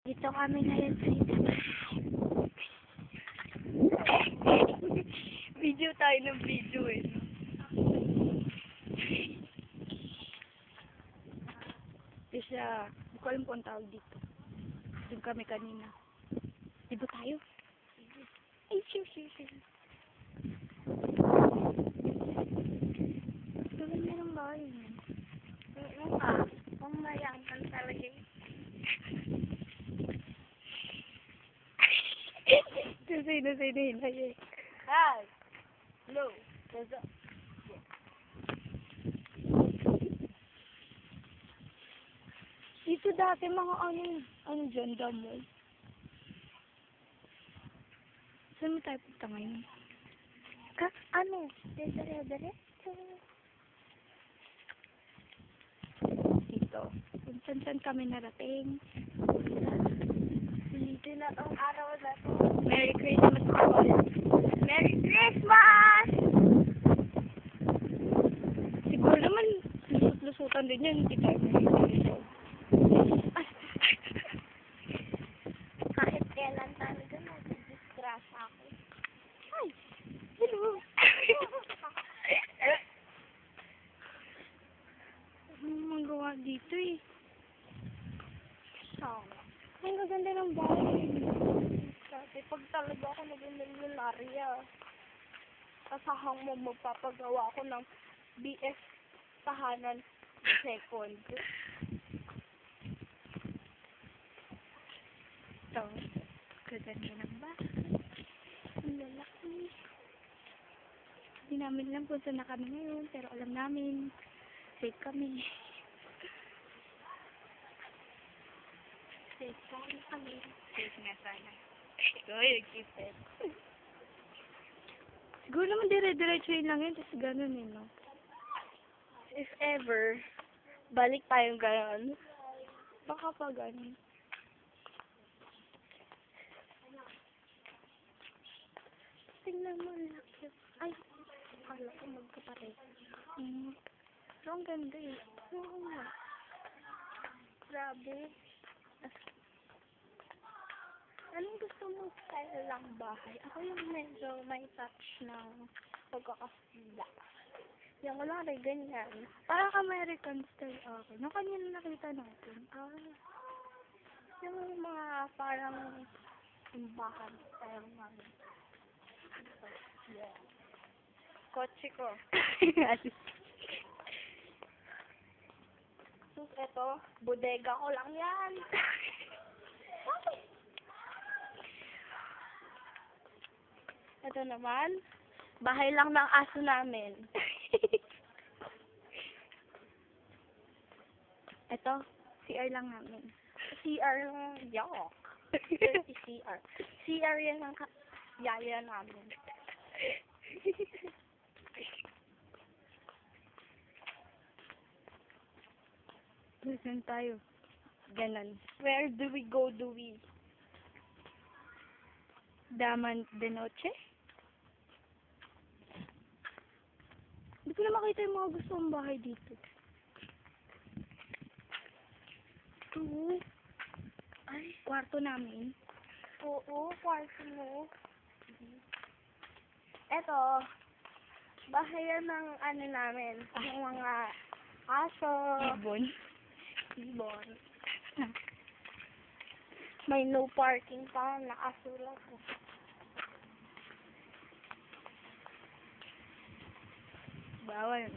Dito kami ngayon sa Video tayo ng video eh. Di siya, hindi ko alam kung tawag dito. Doon kami kanina. Di ba tayo? Ay, sure, sure, sure. Doon merong bahay niya. Oo nga. Ang mayaman talaga yun. Sino, sino, hinay eh. Hi. Hello. What's up? Dito dati mga ano, ano dyan, damo. Saan mo tayo punta ngayon? Ka, ano? Dere, dere? Dito. Saan-saan kami narating. Dito na tong araw na to. Merry Christmas all. Merry Christmas! Siguro naman, lusot-lusutan din yan. Hindi tayo lusot. Kahit kailan talaga nag-distress ako. Hi! Hello! Ano magawa dito eh? So, Ang gaganda ng bahay. kasi pag talaga ako naging milyonarya, kasahang mo magpapagawa ako ng BS tahanan second. Ito. Gaganda ng bahay. Ang lalaki. Hindi namin alam kung saan na kami ngayon, pero alam namin, safe kami. Safe kami. Safe nga sana. Uy, nag-isip. Siguro naman dire-diretso yun lang yun, tapos ganun eh, no? If ever, balik tayong ganon. Baka pa ganun. Tingnan mo, laki. Ay, akala ko magkapatid. Mm. Pero ang ganda eh. Oo nga. Grabe. Anong gusto mo style lang bahay? Ako yung medyo may touch ng pagkakasila. Yung rin ganyan. Parang American style ako. Nung kanina nakita natin. Ah, yung mga parang simbahan style namin. Yeah. Kotse ko. Eto, bodega ko lang yan. Ito naman, bahay lang ng aso namin. Ito, CR lang namin. CR, yuck. Dirty CR. CR yan ang yaya namin. Saan tayo? Ganon. Where do we go, do we? Daman de Noche? Hindi ko na makita yung mga gusto kong bahay dito. Ito. Ay, kwarto namin. Oo, kwarto mo. Eto, bahay yan ng ano namin, ng mga aso, Ibon. Ibon. May no parking pa, nakasulat. Bawal.